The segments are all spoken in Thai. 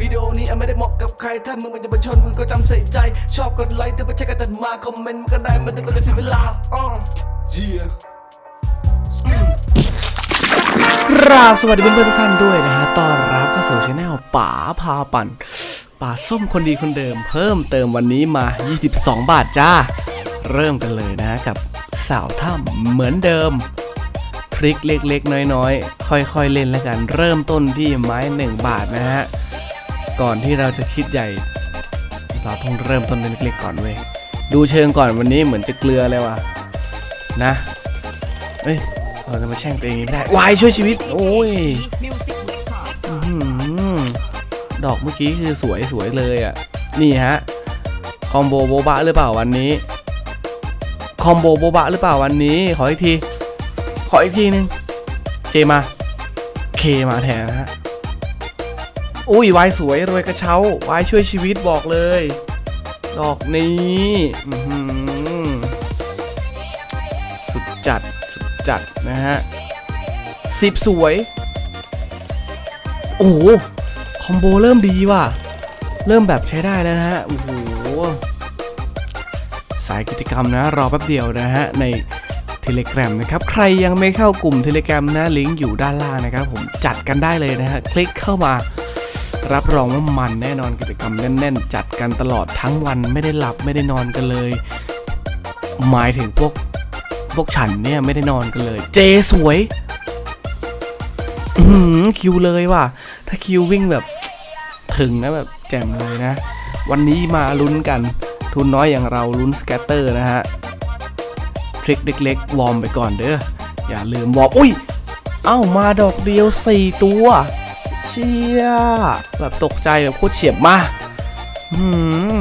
วิดีโอนี้อไม่ได้เหมาะกับใคร ถ้ามึงมันจะมาชนมึงก็จำใส่ใจ ชอบกดไลค์ถ้าไม่ใช่ก็จัดมาคอมเมนต์มันก็ได้ไม่ต้องก็จะเสียเวลาอ้อเยี่ยกราบสวัสดีเพื่อนๆทุกท่านด้วยนะฮะต้อนรับเข้าสู่ช anel ป๋าพาปั่นป๋าส้มคนดีคนเดิม เพิ่มเติมวันนี้มา 22 บาทจ้า เริ่มกันเลยนะกับสาวถ้ำเหมือนเดิม ทริคเล็กๆ น้อยๆ ค่อยๆ เล่นแล้วกัน เริ่มต้นที่ไม้ 1 บาทนะฮะ ก่อนที่เราจะคิดใหญ่ เราต้องเริ่มต้นเล็กๆ ก่อนเว้ย ดูเชิงก่อนวันนี้เหมือนจะเกลือเลยว่ะ นะ เอ้ย เราจะมาแช่งตัวเองอย่างนี้ไม่ได้ วายช่วยชีวิต โอ้ยอดอกเมื่อกี้คือสวยสวยเลยอะ นี่ฮะ คอมโบโบบะหรือเปล่าวันนี้ คอมโบโบบะหรือเปล่าวันนี้ ขออีกที ขออีกทีนึง เจมา เคมาแทนนะฮะ อุ้ยวายสวยรวยกระเช้าวายช่วยชีวิตบอกเลย ดอกนี้สุดจัด สุดจัดนะฮะสิบสวย โอ้โห คอมโบเริ่มดีว่ะ เริ่มแบบใช้ได้แล้วนะฮะ โอ้โห สายกิจกรรมนะ รอแป๊บเดียวนะฮะ ใน Telegram นะครับ ใครยังไม่เข้ากลุ่ม Telegram นะลิงก์อยู่ด้านล่างนะครับ ผมจัดกันได้เลยนะฮะคลิกเข้ามารับรองว่ามันแน่นอนกิจกรรมแน่น ๆ จัดกันตลอดทั้งวันไม่ได้หลับไม่ได้นอนกันเลย หมายถึงพวกพวกฉันเนี่ยไม่ได้นอนกันเลย เจสวยคิวเลยว่ะ ถ้าคิววิ่งแบบถึงนะแบบแจ่มเลยนะ วันนี้มาลุ้นกัน ทุนน้อยอย่างเราลุ้นสแกตเตอร์นะฮะ ริคเล็กๆ วอร์มไปก่อนเด้อ อย่าลืมวอร์ม อุ้ย เอ้ามาดอกเดียว 4 ตัว เชี่ย แบบตกใจแบบโคตรเฉียบมาอืม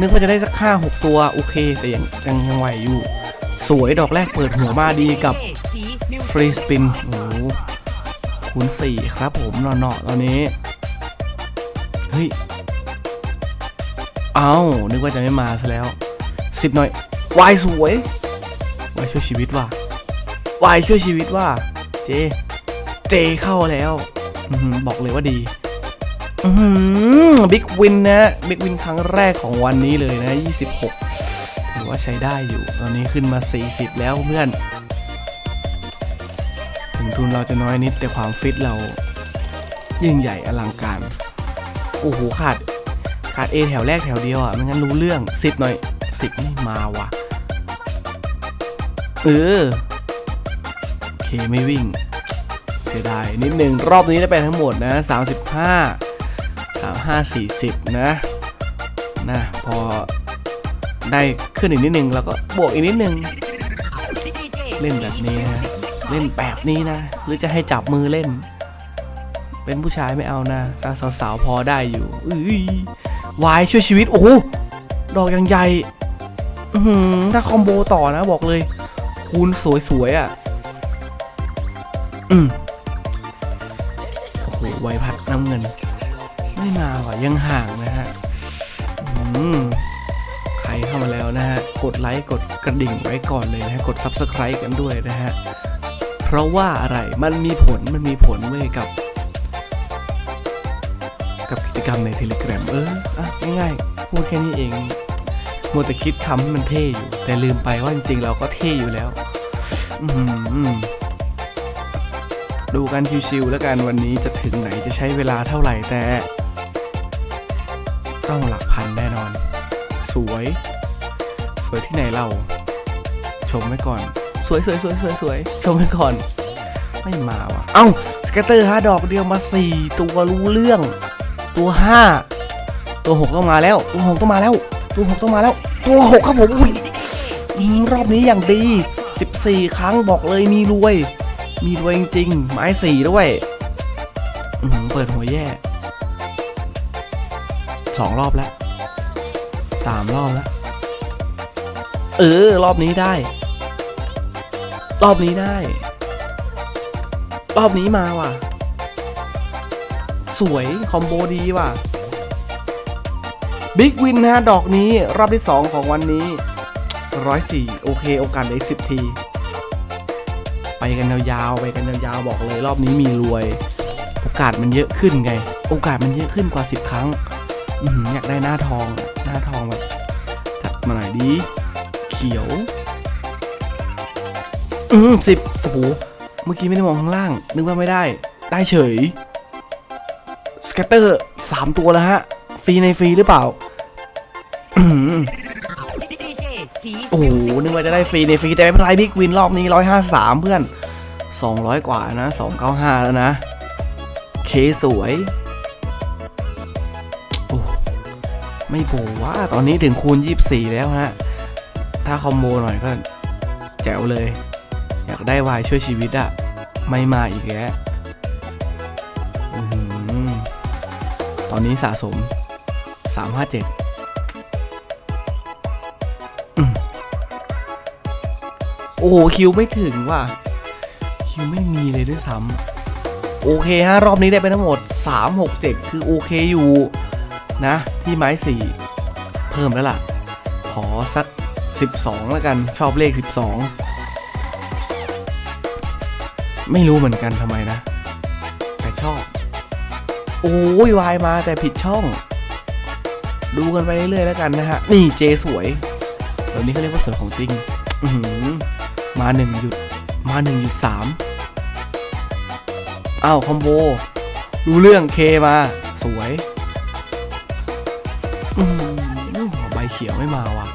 นึกว่าจะได้สักห้าหกตัว โอเค แต่ยังยังยังไหวอยู่ สวยดอกแรกเปิดหัวมาดีกับฟรีสปิน โอ้หคูณ4ครับผมเนาะๆตอนนี้ เฮ้ย เอ้านึกว่าจะไม่มาซะแล้ว10หน่อยวายสวย วายช่วยชีวิตว่ะวายช่วยชีวิตว่ะเจ เจเข้าแล้วอื้อหือบอกเลยว่าดีบิ๊กวินนะบิ๊กวินครั้งแรกของวันนี้เลยนะ 26 ถือว่าใช้ได้อยู่ ตอนนี้ขึ้นมา 40 แล้วเพื่อน ถึงทุนเราจะน้อยนิดแต่ความฟิตเรา ยิ่งใหญ่อลังการ โอ้โหขาดขาด A แถวแรกแถวเดียวอะไม่งั้นรู้เรื่อง 10 หน่อย 10 นี่มาว่ะ เออเคไม่วิ่ง เสียดายนิดหนึ่งรอบนี้ได้ไปทั้งหมดนะ 35 35 40 นะนะพอได้ขึ้นอีกนิดหนึ่งแล้วก็บวกอีกนิดหนึ่งเล่นแบบนี้นะ เล่นแบบนี้นะ หรือจะให้จับมือเล่น เป็นผู้ชายไม่เอานะถ้าสาวๆพอได้อยู่อุ้ยวายช่วยชีวิต โอ้โหดอกยังใหญ่ถ้าคอมโบต่อนะบอกเลย คูณสวยๆอะ อืมโอ้โหไวพัดน้ำเงิน ไม่มาว่ะยังห่างนะฮะ อืมใครเข้ามาแล้วนะฮะ กดไลค์กดกระดิ่งไว้ก่อนเลยนะฮะกด Subscribe กันด้วยนะฮะ เพราะว่าอะไรมันมีผลมันมีผลเว้ยกับ กับกิจกรรมใน Telegram เอออะง่ายๆพูดแค่นี้เอง มัวแต่คิดคำให้มันเท่อยู่ แต่ลืมไปว่าจริงๆเราก็เท่อยู่แล้ว อืมดูกันชิวๆแล้วกันวันนี้จะถึงไหนจะใช้เวลาเท่าไหร่แต่ ต้องหลักพันแน่นอน สวย สวยที่ไหนเรา ชมไว้ก่อน สวยสวยสวยสวยสวยชมไว้ก่อน ไม่มาว่ะ เอ้าสเกตเตอร์ฮะดอกเดียวมาสี่ตัวรู้เรื่อง ตัวห้าตัวหกต้องมาแล้ว ตัวหกต้องมาแล้ว ตัวหกต้องมาแล้ว ตัวหกครับผมอุ้ยอืมรอบนี้อย่างดี 14 ครั้งบอกเลยมีรวย มีรวยจริงๆไม้สี่ด้วยอืเปิดหัวแย่สองรอบแล้วสามรอบแล้ว เออ รอบนี้ได้ รอบนี้ได้ รอบนี้มาว่ะ สวย คอมโบดีว่ะ บิ๊กวินนะฮะดอกนี้รอบที่ 2 ของวันนี้ 104 โอเค โอกาสเหลืออีก10 ที ไปกันยาวๆไปกันยาวๆบอกเลยรอบนี้มีรวย โอกาสมันเยอะขึ้นไง โอกาสมันเยอะขึ้นกว่า 10 ครั้งอยากได้หน้าทองหน้าทองแบบจัดมาหน่อยดี เขียว อืมสิบโอ้โหเมื่อกี้ไม่ได้มองข้างล่าง นึกว่าไม่ได้ ได้เฉยสแกตเตอร์สามตัวแล้วฮะ ฟรีในฟรีหรือเปล่า โอ้โหนึกว่าจะได้ฟรีในฟรีแต่ไม่เป็นไรบิ๊กวินรอบนี้ร้อยห้าสามเพื่อนสองร้อยกว่านะสองเก้าห้าแล้วนะ เคสวยโอ้ไม่โบว่าตอนนี้ถึงคูณ 24 แล้วฮะ ถ้าคอมโบหน่อยก็แจ๋วเลย อยากได้วายช่วยชีวิตอะไม่มาอีกแล้วตอนนี้สะสม 357 อ้โหคิวไม่ถึงว่ะ คิวไม่มีเลยด้วยซ้ำโอเคฮะรอบนี้ได้ไปทั้งหมด 367 คือโอเคอยู่นะ ที่ไม้ 4 เพิ่มแล้วล่ะ ขอสัก 12 แล้วกันชอบเลข 12 ไม่รู้เหมือนกันทำไมนะ แต่ชอบ โอ้ยวายมาแต่ผิดช่อง ดูกันไปเรื่อยๆแล้วกันนะฮะ นี่เจสวยแบบนี้เขาเรียกว่าสวยของจริง อื มาหนึ่งหยุด มาหนึ่งหยุดสามอ้าวคอมโบดูเรื่องเคมา สวยอือหือใบเขียวไม่มาว่ะ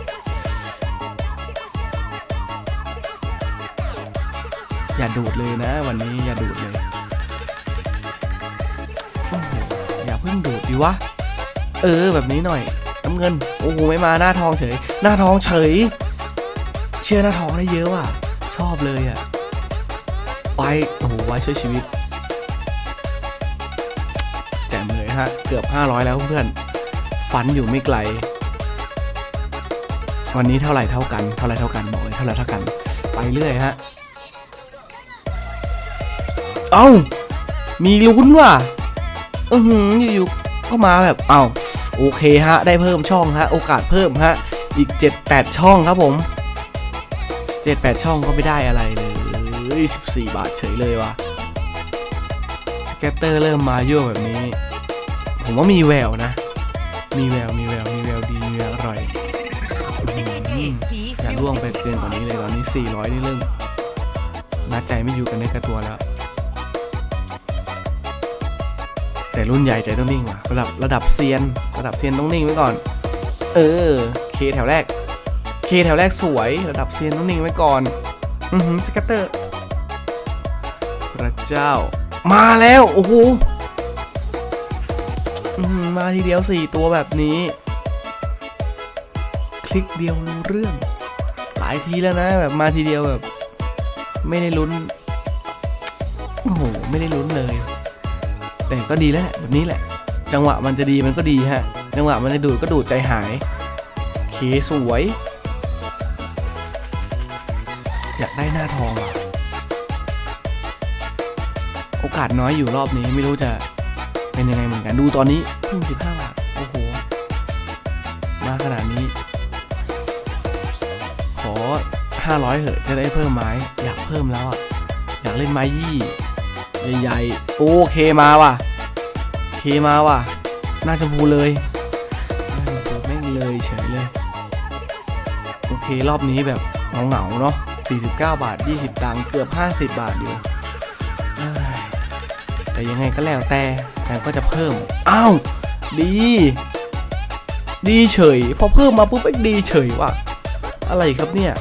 อย่าดูดเลยนะ วันนี้อย่าดูดเลยโอ้โหอย่าเพิ่งดูดดีวะ เออ แบบนี้หน่อยน้ำเงิน โอ้โห ไม่มาหน้าทองเฉย หน้าทองเฉย เชื่อหน้าทองได้เยอะว่ะ อบเลยอะไว้โอ้โหไว้ช่วยชีวิตแจ่มเลยฮะ เกือบ 500 แล้วเพื่อนฟันอยู่ไม่ไกล วันนี้เท่าไหร่เท่ากัน เท่าไหร่เท่ากันบอกเลยเท่าไหร่เท่ากัน ไปเรื่อยฮะ เอ้า มีลุ้นว่ะอือหืออยู่ๆก็มาแบบเอ้าโอเคฮะ ได้เพิ่มช่องฮะ โอกาสเพิ่มฮะ อีก 7-8 ช่องครับผม 7-8ช่องก็ไม่ได้อะไรเลย14บาทเฉยเลยว่ะสแกตเตอร์เริ่มมายั่วแบบนี้ ผมว่ามีแววนะ มีแวว มีแวว มีแววดี มีแววอร่อยอืมอย่าล่วงไปเกินกว่านี้เลยตอนนี้ 400 นี่เริ่มนัดใจไม่อยู่กันในกระตัวแล้ว แต่รุ่นใหญ่ใจต้องนิ่งว่ะ ระดับระดับเซียน ระดับเซียนต้องนิ่งไว้ก่อน เออ เคแถวแรก เคแถวแรกสวยระดับเซียนต้องนิ่งไว้ก่อน อือหือสกัตเตอร์ พระเจ้า มาแล้ว โอ้โหมาทีเดียวสี่ตัวแบบนี้ คลิกเดียวรู้เรื่อง หลายทีแล้วนะ แบบมาทีเดียวแบบ ไม่ได้ลุ้น โอ้โห ไม่ได้ลุ้นเลย แต่ก็ดีแล้วแหละแบบนี้แหละ จังหวะมันจะดีมันก็ดีฮะ จังหวะมันจะดูดก็ดูดใจหาย เคสวย อยากได้หน้าทองอะโอกาสน้อยอยู่รอบนี้ไม่รู้จะเป็นยังไงเหมือนกันดูตอนนี้เพิ่ง15บาทโอ้โห มาขนาดนี้ ขอ500เหอะจะได้เพิ่มไม้ อยากเพิ่มแล้วอะ อยากเล่นไม้ยี่ใหญ่ๆโอเคมาว่ะเคมาว่ะหน้าชมพูเลยหน้าชมพูแม่งเลยเฉยเลย โอเครอบนี้แบบเหงาๆเนาะ 49 บาท 20 ตังค์เกือบ 50 บาทอยู่แต่ยังไงก็แล้วแต่แต่ก็จะเพิ่ม อ้าว ดี ดีเฉย พอเพิ่มมาปุ๊บไอ้ดีเฉยว่ะ อะไรครับเนี่ย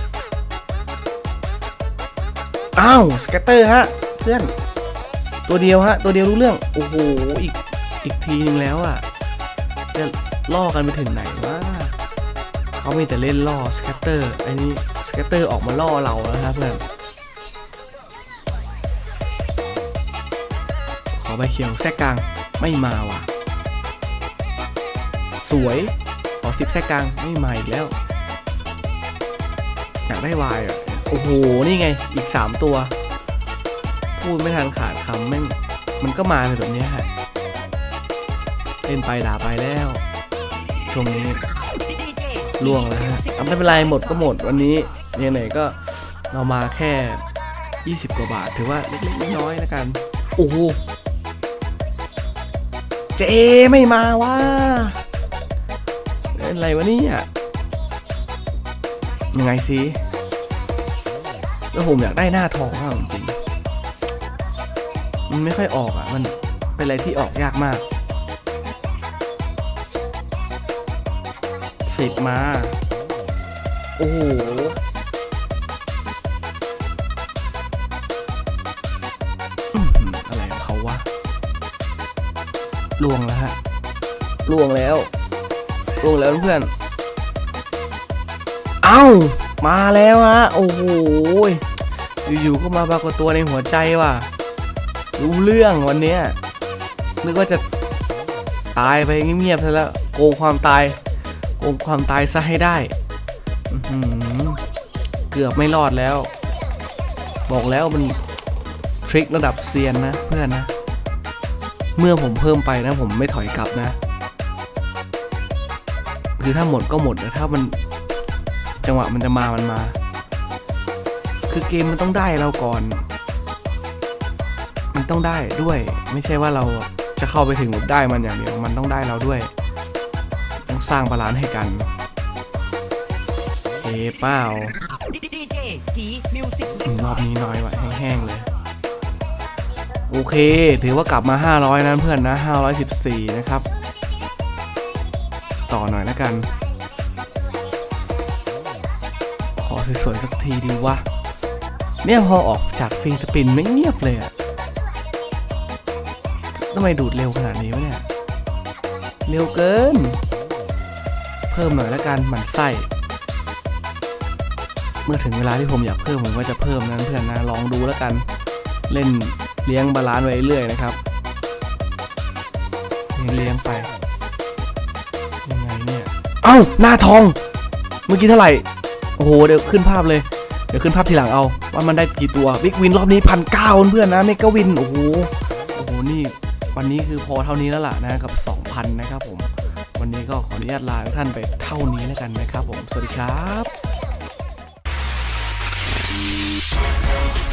อ้าวสแกตเตอร์ฮะ เพื่อน ตัวเดียวฮะ ตัวเดียวรู้เรื่อง โอ้โห อีก อีกทีนึงแล้วอะ จะล่อกันไปถึงไหนวะเขามีแต่เล่นล่อสแกตเตอร์ อันนี้ สแกตเตอร์ออกมาล่อเราแล้วครับเพื่อนขอใบเขียวแทรกกลางไม่มาว่ะ สวยขอซิปแทรกกลางไม่มาอีกแล้วอยากได้วายอะโอ้โห นี่ไงอีก 3 ตัว พูดไม่ทันขาดคำแม่งมันก็มาเลยแบบนี้ฮะเล่นไปด่าไปแล้วช่วงนี้ล่วงแล้วฮะไม่เป็นไรหมดก็หมดวันนี้ ยังไงก็เรามาแค่ 20 กว่าบาท ถือว่าเล็กๆน้อยๆแล้วกัน โอ้โหเจไม่มาวะเป็นอะไรวะเนี่ยยังไงสิแล้วผมอยากได้หน้าทองมากจริงๆมันไม่ค่อยออกอะ มันเป็นอะไรที่ออกยากมากสิบมา โอ้โห ล่วงแล้วฮะล่วงแล้วล่วงแล้วเพื่อนเอ้ามาแล้วฮะโอ้โหยอยู่ๆก็มาปรากฏตัวในหัวใจว่ะรู้เรื่องวันเนี้ยนึกว่าจะตายไปเงียบๆซะแล้วโกงความตายโกงความตายซะให้ได้อื้อหือเกือบไม่รอดแล้ว บอกแล้วมันทริคระดับเซียนนะเพื่อนนะ เมื่อผมเพิ่มไปนะผมไม่ถอยกลับนะ คือถ้าหมดก็หมดแต่ถ้ามันจังหวะมันจะมามันมา คือเกมมันต้องได้เราก่อน มันต้องได้ด้วย ไม่ใช่ว่าเราจะเข้าไปถึงแบบได้มันอย่างเดียวมันต้องได้เราด้วย ต้องสร้างบาลานซ์ให้กันเอเป้าดีเจกีมิวสิกอืมรอบนี้น้อยว่ะแห้งๆเลย โอเค ถือว่ากลับมา 500นั้นเพื่อนนะ 514 นะครับ ต่อหน่อยแล้วกัน ขอสวยๆสักทีดีวะ เนี่ยพอออกจากฟรีสปินไม่เงียบเลยอะทำไมดูดเร็วขนาดนี้วะเนี่ย เร็วเกิน เพิ่มหน่อยแล้วกันหมันไส้เมื่อถึงเวลาที่ผมอยากเพิ่มผมก็จะเพิ่มนั้นเพื่อนนะลองดูแล้วกันเล่น เลี้ยงบาลานซ์ไว้เรื่อยนะครับ เลี้ยงไปยังไงเนี่ยเอ้าหน้าทอง เมื่อกี้เท่าไหร่ โอ้โหเดี๋ยวขึ้นภาพเลย เดี๋ยวขึ้นภาพทีหลังเอาว่ามันได้กี่ตัวบิ๊กวินรอบนี้พันเก้าเพื่อนนะเมกะวินโอ้โหโอ้โหนี่วันนี้คือพอเท่านี้แล้วล่ะนะกับ 2,000 นะครับผม วันนี้ก็ขออนุญาตลาทุกท่านไปเท่านี้แล้วกันนะครับผม สวัสดีครับ